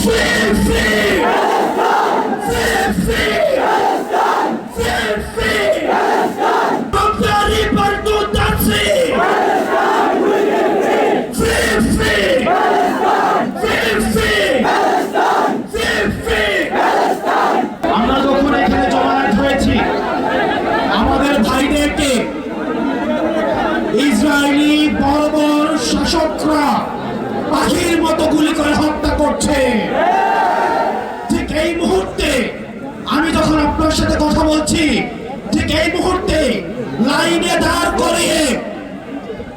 Fifty! Fifty! পাখির মতো গুলি করে হত্যা করছে। ঠিক এই মুহূর্তে আমি যখন আপনার সাথে কথা বলছি, ঠিক এই মুহূর্তে লাইনে দাঁড় করিয়ে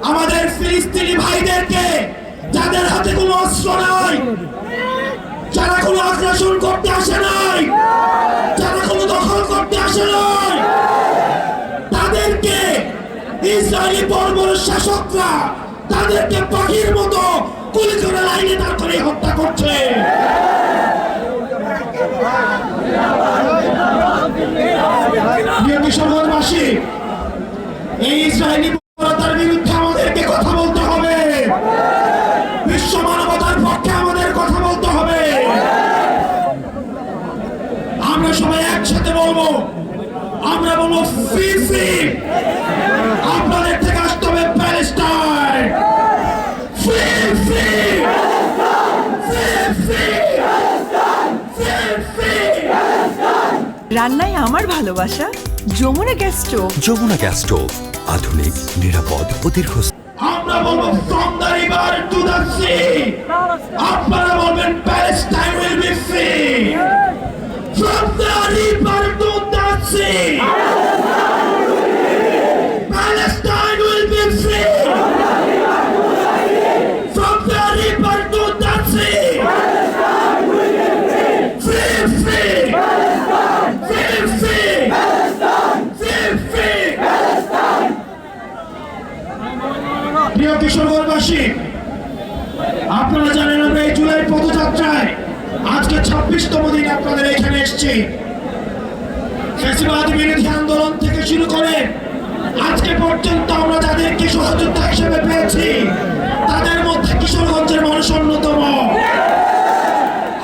আমাদের ফিলিস্তিনি ভাইদেরকে, যাদের হাতে কোনো অস্ত্র নাই, যারা কোনো আগ্রাসন করতে আসে নাই, যারা কোনো দখল করতে আসে নাই, তাদেরকে ইসরায়েলি বর্বর শাসকরা তাদেরকে পাখির মতো গুলি করে লাইনে দাঁড় করে হত্যা করছে। এই ইসরায়েলি বিরুদ্ধে আমাদেরকে কথা বলতে হবে। বিশ্ব মানবতার পক্ষে আমাদের কথা বলতে হবে। আমরা সবাই একসাথে বলব, আমরা বলব আপনাদের থেকে আসতে হবে। রান্নায় আমার ভালোবাসা Jamuna gas stove. Jamuna gas stove আধুনিক নিরাপদ ও দীর্ঘ আমরা বলব from the river to the sea আপনারা বলবেন Palestine will be free from the river to the sea প্রিয় কিশোরগঞ্জবাসী, আপনারা জানেন আমরা এই জুলাই পদযাত্রায় আজকে ছাব্বিশতম দিন আপনাদের এখানে এসেছি। ফেসিবাদ বিরোধী আন্দোলন থেকে শুরু করে আজকে পর্যন্ত আমরা যাদেরকে সহযোদ্ধা হিসেবে পেয়েছি, তাদের মধ্যে কিশোরগঞ্জের মানুষ অন্যতম।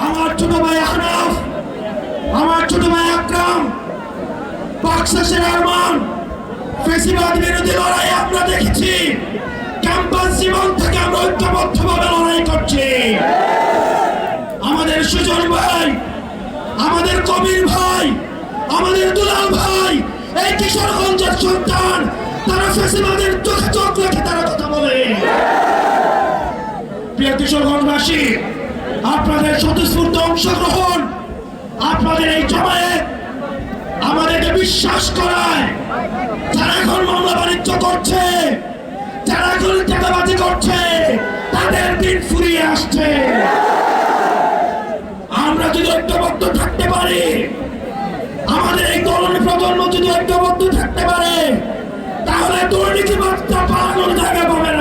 আমার ছোট ভাই আহনাফ, আমার ছোট ভাই আকরাম বাক্সাসের আরমান, ফেসিবাদ বিরোধী লড়াই আমরা দেখেছি। জীবন থেকে আমরা ঐক্যবদ্ধভাবে লড়াই করছি। আমাদের সুজন ভাই, আমাদের কবির ভাই, আমাদের দুলাল ভাই, এই কিশোরগঞ্জের সন্তান, তারা ফেসিবাদের চোখে চোখ রেখে তারা কথা বলে। প্রিয় কিশোরগঞ্জবাসী, আপনাদের স্বতঃস্ফূর্ত অংশগ্রহণ, আপনাদের এই জমায়েত আমাদেরকে বিশ্বাস করায়। যারা এখন মামলা বাণিজ্য করছে, যারা এখন আসছে আমরা যদি ঐক্যবদ্ধ থাকতে পারি, আমাদের এই তরুণ প্রজন্ম যদি ঐক্যবদ্ধ থাকতে পারে, তাহলে দুর্নীতি বার্তা পালানোর জায়গা পাবে